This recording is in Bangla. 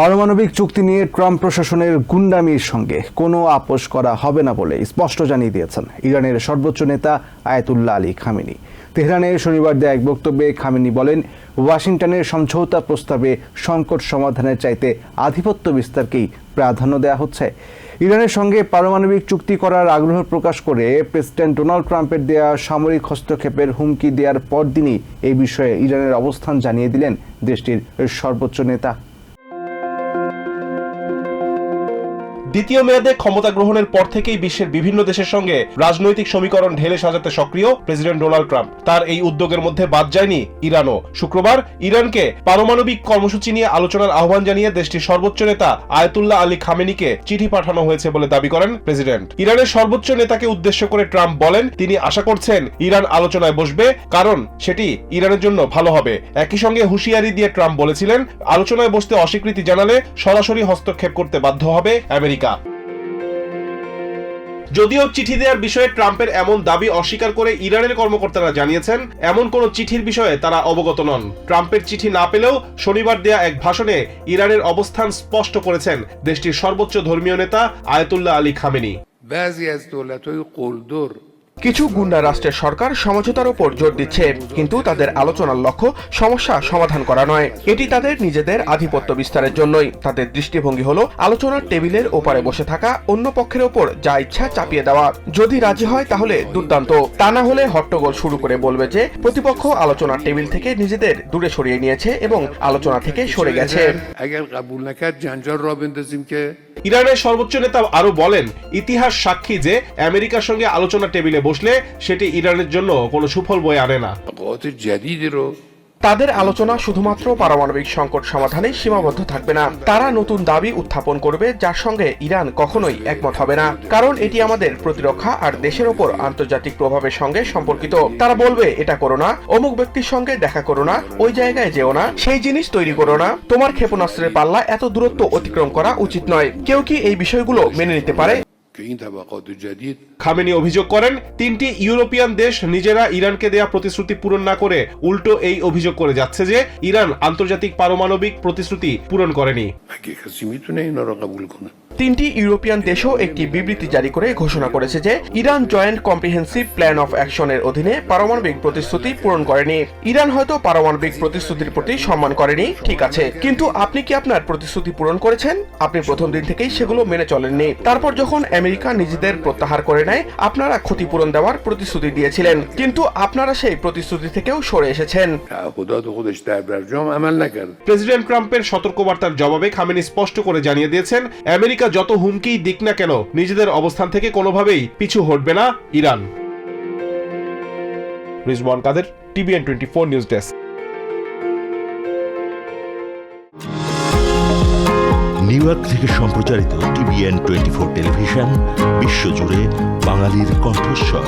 পারমাণবিক চুক্তি নিয়ে ট্রাম্প প্রশাসনের গুন্ডামির সঙ্গে কোনো আপোষ করা হবে না বলে স্পষ্ট জানিয়ে দিয়েছেন ইরানের সর্বোচ্চ নেতা আয়াতুল্লাহ আলী খামেনি। তেহরানে শনিবার দেয়া এক বক্তব্যে খামেনি বলেন, ওয়াশিংটনের সমঝোতা প্রস্তাবে সংকট সমাধানের চাইতে আধিপত্য বিস্তারকেই প্রাধান্য দেওয়া হচ্ছে। ইরানের সঙ্গে পারমাণবিক চুক্তি করার আগ্রহ প্রকাশ করে প্রেসিডেন্ট ডোনাল্ড ট্রাম্পের দেয়া সামরিক হস্তক্ষেপের হুমকি দেওয়ার পরদিনই এই বিষয়ে ইরানের অবস্থান জানিয়ে দিলেন দেশটির সর্বোচ্চ নেতা। দ্বিতীয় মেয়াদে ক্ষমতা গ্রহণের পর থেকেই বিশ্বের বিভিন্ন দেশের সঙ্গে রাজনৈতিক সমীকরণ ঢেলে সাজাতে সক্রিয় প্রেসিডেন্ট ডোনাল্ড ট্রাম্প। তার এই উদ্যোগের মধ্যে বাদ যায়নি ইরানও। শুক্রবার ইরানকে পারমাণবিক কর্মসূচি নিয়ে আলোচনার আহ্বান জানিয়ে দেশটির সর্বোচ্চ নেতা আয়তুল্লাহ আলী খামেনিকে চিঠি পাঠানো হয়েছে বলে দাবি করেন প্রেসিডেন্ট। ইরানের সর্বোচ্চ নেতাকে উদ্দেশ্য করে ট্রাম্প বলেন, তিনি আশা করছেন ইরান আলোচনায় বসবে, কারণ সেটি ইরানের জন্য ভালো হবে। একই সঙ্গে হুঁশিয়ারি দিয়ে ট্রাম্প বলেছিলেন, আলোচনায় বসতে অস্বীকৃতি জানালে সরাসরি হস্তক্ষেপ করতে বাধ্য হবে আমেরিকা। যদিও চিঠি দেওয়ার বিষয়ে ট্রাম্পের এমন দাবি অস্বীকার করে ইরানের কর্মকর্তারা জানিয়েছেন এমন কোন চিঠির বিষয়ে তারা অবগত নন ট্রাম্পের চিঠি না পেলেও শনিবার দেয়া এক ভাষণে ইরানের অবস্থান স্পষ্ট করেছেন দেশটির সর্বোচ্চ ধর্মীয় নেতা আয়াতুল্লাহ আলী খামেনি بعضی از دولت‌های قلدر কিছু গুন্ডা রাষ্ট্রের সরকার সমঝোতার উপর জোর দিচ্ছে, কিন্তু তাদের আলোচনার লক্ষ্য সমস্যা সমাধান করা নয়। এটি তাদের নিজেদের আধিপত্য বিস্তারের জন্যই। তাদের দৃষ্টিভঙ্গি হলো আলোচনার টেবিলের ওপারে বসে থাকা অন্য পক্ষের ওপর যা ইচ্ছা চাপিয়ে দেওয়া। যদি রাজি হয়, তাহলে দুর্দান্ত। তা না হলে হট্টগোল শুরু করে বলবে যে, প্রতিপক্ষ আলোচনার টেবিল থেকে নিজেদের দূরে সরিয়ে নিয়েছে এবং আলোচনা থেকে সরে গেছে। ইরানের সর্বোচ্চ নেতা আরও বলেন, ইতিহাস সাক্ষী যে আমেরিকার সঙ্গে আলোচনা টেবিলে বসলে সেটি ইরানের জন্য কোনো সুফল বয়ে আনে না। তাদের আলোচনা শুধুমাত্র পারমাণবিক সংকট সমাধানে সীমাবদ্ধ থাকবে না। তারা নতুন দাবি উত্থাপন করবে, যার সঙ্গে ইরান কখনোই একমত হবে না। কারণ এটি আমাদের প্রতিরক্ষা আর দেশের ওপর আন্তর্জাতিক প্রভাবের সঙ্গে সম্পর্কিত। তারা বলবে, এটা করো না। অমুক ব্যক্তির সঙ্গে দেখা করো না। ওই জায়গায় যেও না। সেই জিনিস তৈরি করো না। তোমার ক্ষেপণাস্ত্রের পাল্লা এত দূরত্ব অতিক্রম করা উচিত নয়। কেউ কি এই বিষয়গুলো মেনে নিতে পারে? খামেনি অভিযোগ করেন তিনটি ইউরোপিয়ান দেশ নিজেরা ইরানকে দেয়া প্রতিশ্রুতি পূরণ না করে উল্টো এই অভিযোগ করে যাচ্ছে যে ইরান আন্তর্জাতিক পারমাণবিক প্রতিশ্রুতি পূরণ করেনি। তিনটি ইউরোপিয়ান দেশও একটি বিবৃতি জারি করে ঘোষণা করেছে যে Iran joint comprehensive plan of অ্যাকশনের অধীনে পারমাণবিক প্রতিশ্রুতি পূরণ করেনি। ইরান হয়তো পারমাণবিক প্রতিশ্রুতির প্রতি সম্মান করেনি ঠিক আছে। কিন্তু আপনি কি আপনার প্রতিশ্রুতি পূরণ করেছেন? আপনি প্রথম দিন থেকেই সেগুলো মেনে চলেননি। তারপর যখন আমেরিকা নিজেদের প্রত্যাহার করে নেয় আপনারা ক্ষতিপূরণ দেওয়ার প্রতিশ্রুতি দিয়েছিলেন। কিন্তু আপনারা সেই প্রতিশ্রুতি থেকেও সরে এসেছেন। প্রেসিডেন্ট ট্রাম্পের সতর্কবার্তার জবাবে খামেনি স্পষ্ট করে জানিয়ে দিয়েছেন আমেরিকা যত হুমকিই দিক না কেন, নিজেদের অবস্থান থেকে কোনোভাবেই পিছু হটবে না Iran. Rizwan Kader, TVN twenty four news desk. New York থেকে সম্প্রচারিত টিভিএন টোয়েন্টি ফোর টেলিভিশন, বিশ্বজুড়ে বাঙালির কণ্ঠস্বর।